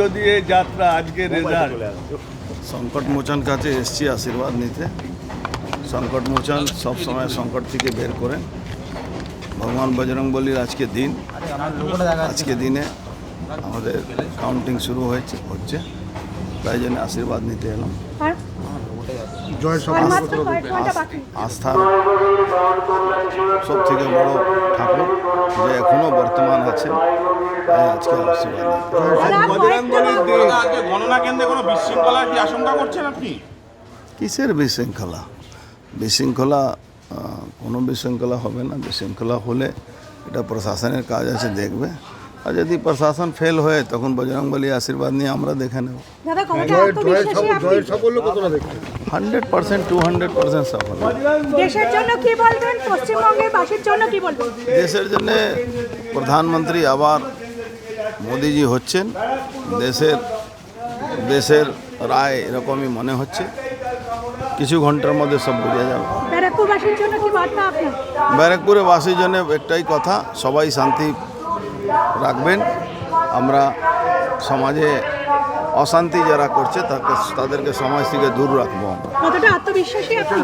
যদি এই যাত্রা আজকে রেজাল্ট সংকট মোচন কাছে এসছি আশীর্বাদ নিতে। সংকট মোচন সবসময় সংকট থেকে বের করেন ভগবান বজরং বলির আজকে দিন। আজকে দিনে আমাদের কাউন্টিং শুরু হয়েছে হচ্ছে। তাই জন্য আশীর্বাদ নিতে এলাম। আস্থার সব থেকে বড় ঠাকুর। যে এখনও বর্তমান আছে আজকে কিসের বিশৃঙ্খলা? বিশৃঙ্খলা কোনো বিশৃঙ্খলা হবে না। বিশৃঙ্খলা হলে এটা প্রশাসনের কাজ আছে, দেখবে। আর যদি প্রশাসন ফেল হয়, তখন বজরংবলী আশীর্বাদ নিয়ে আমরা দেখে নেব। Hundred percent to hundred percent সফল দেশের জন্য কি বলবেন? পশ্চিমবঙ্গের বাসীর জন্য কি বলবেন? দেশের জন্য প্রধানমন্ত্রী আবার মোদিজি হচ্ছেন। দেশের দেশের রায় এরকমই মনে হচ্ছে। কিছু ঘণ্টার মধ্যে সব বোঝা যাবে। ব্যারাকপুরে বাসীর জন্য একটাই কথা সবাই শান্তি রাখবেন। আমরা সমাজে অশান্তি যারা করছে তাকে তাদেরকে সমাজ থেকে দূর রাখব আমরা। কতটা আত্মবিশ্বাসী আপনি?